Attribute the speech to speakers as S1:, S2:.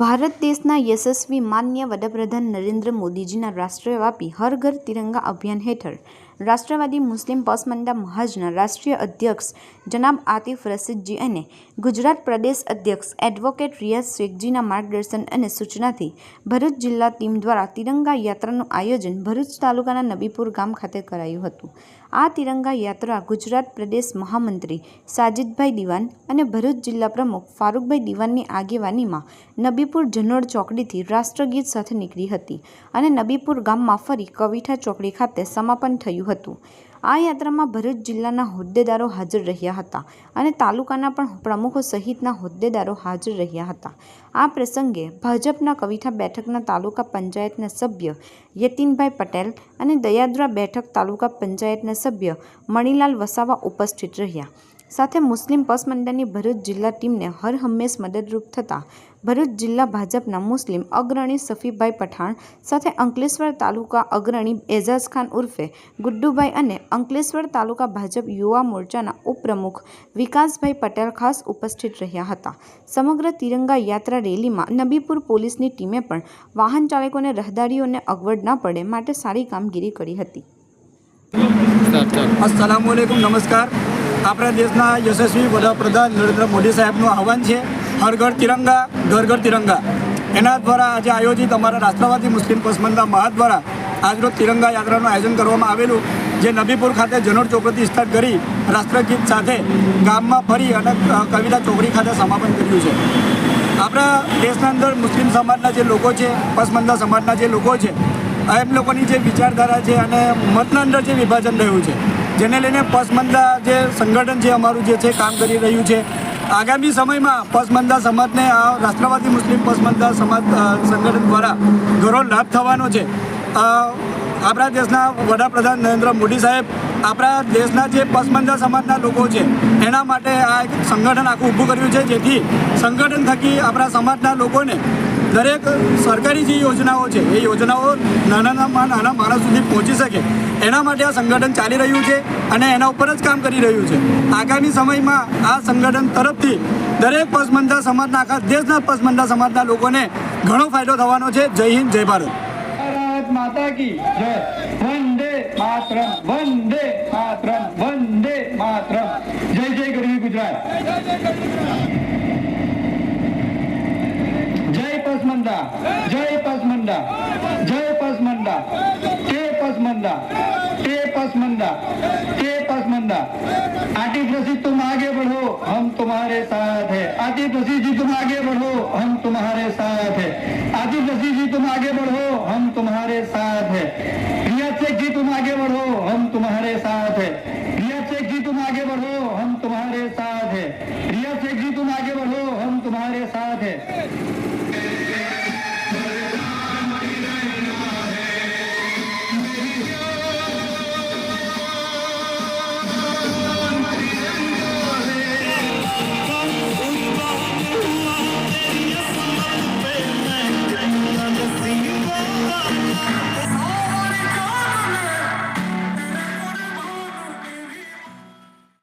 S1: ભારત દેશના યશસ્વી માન્ય વડાપ્રધાન નરેન્દ્ર મોદીજીના રાષ્ટ્રવ્યાપી હર ઘર તિરંગા અભિયાન હેઠળ રાષ્ટ્રવાદી મુસ્લિમ પસમંદા મહાજના રાષ્ટ્રીય અધ્યક્ષ જનાબ આતિફ રસીદજી અને ગુજરાત પ્રદેશ અધ્યક્ષ એડવોકેટ રિયાઝ શેખજીના માર્ગદર્શન અને સૂચનાથી ભરૂચ જિલ્લા ટીમ દ્વારા તિરંગા યાત્રાનું આયોજન ભરૂચ તાલુકાના નબીપુર ગામ ખાતે કરાયું હતું. આ તિરંગા યાત્રા ગુજરાત પ્રદેશ મહામંત્રી સાજિદભાઈ દિવાન અને ભરૂચ જિલ્લા પ્રમુખ ફારૂકભાઈ દિવાનની આગેવાનીમાં નબીપુર જનોડ ચોકડીથી રાષ્ટ્રગીત સાથે નીકળી હતી અને નબીપુર ગામમાં ફરી કવિઠા ચોકડી ખાતે સમાપન થયું હતું. આ યાત્રામાં ભરૂચ જિલ્લાના હોદ્દેદારો હાજર રહ્યા હતા અને તાલુકાના પણ પ્રમુખો સહિતના હોદ્દેદારો હાજર રહ્યા હતા. આ પ્રસંગે ભાજપના કવિઠા બેઠકના તાલુકા પંચાયતના સભ્ય યતીનભાઈ પટેલ અને દયાદ્રા બેઠક તાલુકા પંચાયતના સભ્ય મણિલાલ વસાવા ઉપસ્થિત રહ્યા. સાથે મુસ્લિમ પસમંદરની ભરૂચ જિલ્લા ટીમને હર હંમેશ મદદરૂપ થતા ભરૂચ જિલ્લા ભાજપના મુસ્લિમ અગ્રણી સફીભાઈ પઠાણ સાથે અંકલેશ્વર તાલુકા અગ્રણી એઝાઝ ખાન ઉર્ફે ગુડ્ડુભાઈ અને અંકલેશ્વર તાલુકા ભાજપ યુવા મોરચાના ઉપપ્રમુખ વિકાસભાઈ પટેલ ખાસ ઉપસ્થિત રહ્યા હતા. સમગ્ર તિરંગા યાત્રા રેલીમાં નબીપુર પોલીસની ટીમે પણ વાહન ચાલકોને રહદારીઓને અગવડ ન પડે માટે સારી કામગીરી કરી હતી.
S2: અસલામ નમસ્કાર. આપણા દેશના યશસ્વી વડાપ્રધાન નરેન્દ્ર મોદી સાહેબનું આહવાન છે, હર ઘર તિરંગા, ઘર ઘર તિરંગા. એના દ્વારા આજે આયોજિત અમારા રાષ્ટ્રવાદી મુસ્લિમ પસમંદા મહા દ્વારા આજરોજ તિરંગા યાત્રાનું આયોજન કરવામાં આવેલું, જે નબીપુર ખાતે જનોર ચોકડીથી સ્ટાર્ટ કરી રાષ્ટ્રગીત સાથે ગામમાં ફરી અને કવિતા ચોકડી ખાતે સમાપન કર્યું છે. આપણા દેશના અંદર મુસ્લિમ સમાજના જે લોકો છે પસમંદા સમાજના જે લોકો છે એમ લોકોની જે વિચારધારા છે અને મતના અંદર જે વિભાજન રહ્યું છે જેને લઈને પસમંદા જે સંગઠન છે, અમારું જે છે, કામ કરી રહ્યું છે. આગામી સમયમાં પસમંદા સમાજને આ રાષ્ટ્રવાદી મુસ્લિમ પસમંદા સમાજ સંગઠન દ્વારા ઘણો લાભ થવાનો છે. આપણા દેશના વડાપ્રધાન નરેન્દ્ર મોદી સાહેબ આપણા દેશના જે પસમંદા સમાજના લોકો છે, એના માટે આ એક સંગઠન આખું ઊભું કર્યું છે, જેથી સંગઠન થકી આપણા સમાજના લોકોને દરેક સરકારી જે યોજનાઓ છે, એ યોજનાઓ નાનામાં નાના માણસ સુધી પહોંચી શકે. એના માટે આ સંગઠન ચાલી રહ્યું છે અને એના ઉપર જ કામ કરી રહ્યું છે. આગામી સમયમાં આ સંગઠન તરફથી દરેક પસમંદા સમાજના આખા દેશના પસમંદા સમાજના લોકોને ઘણો ફાયદો થવાનો છે. જય હિન્દ, જય ભારત ભારત.
S3: માતા કી જય. વંદે માતરમ વંદે માતરમ વંદે માતરમ. જય જય ગરવી ગુજરાત. જય પસમંદા જય પસમંદા જય પસમંદા તે પસમંદા તે पसमंदा, के पसमंदा? आतिफ रशीद तुम आगे बढ़ो, हम तुम्हारे साथ है। आतिफ रशीद जी, तुम आगे बढ़ो, हम तुम्हारे साथ है। आतिफ रशीद जी, तुम आगे बढ़ो, हम तुम्हारे साथ है। रिया चेक जी, तुम आगे बढ़ो, हम तुम्हारे साथ है। रिया चेक जी, तुम आगे बढ़ो, हम तुम्हारे साथ है। रिया चेक जी, तुम आगे बढ़ो, हम तुम्हारे साथ है।